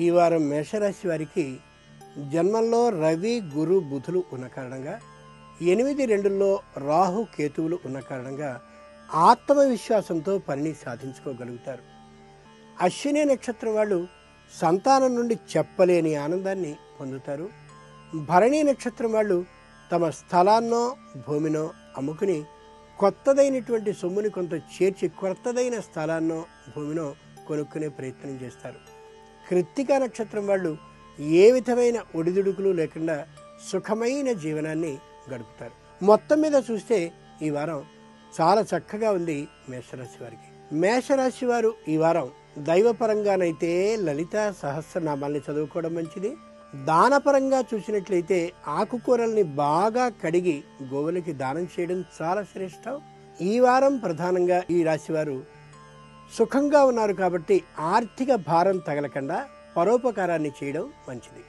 ఈ వారం మేషరాశి వారికి జన్మంలో రవి గురు బుధులు ఉన్న కారణంగా ఎనిమిది రెండుల్లో రాహు కేతువులు ఉన్న కారణంగా ఆత్మవిశ్వాసంతో పనిని సాధించుకోగలుగుతారు. అశ్విని నక్షత్రం వాళ్ళు సంతానం నుండి చెప్పలేని ఆనందాన్ని పొందుతారు. భరణి నక్షత్రం వాళ్ళు తమ స్థలాన్నో భూమినో అమ్ముకుని కొత్తదైనటువంటి సొమ్ముని కొంత చేర్చి కొత్తదైన స్థలాన్నో భూమినో కొనుక్కునే ప్రయత్నం చేస్తారు. కృత్తికా నక్షత్రం వాళ్ళు ఏ విధమైన ఒడిదుడుకులు లేకుండా సుఖమైన జీవనాన్ని గడుపుతారు. మొత్తం మీద చూస్తే ఈ వారం చాలా చక్కగా ఉంది మేషరాశి వారికి. మేషరాశి వారు ఈ వారం దైవపరంగానైతే లలిత సహస్రనామాల్ని చదువుకోవడం మంచిది. దానపరంగా చూసినట్లయితే ఆకుకూరల్ని బాగా కడిగి గోవులకి దానం చేయడం చాలా శ్రేష్టం. ఈ వారం ప్రధానంగా ఈ రాశివారు సుఖంగా ఉన్నారు కాబట్టి ఆర్థిక భారం తగలకుండా పరోపకారాన్ని చేయడం మంచిది.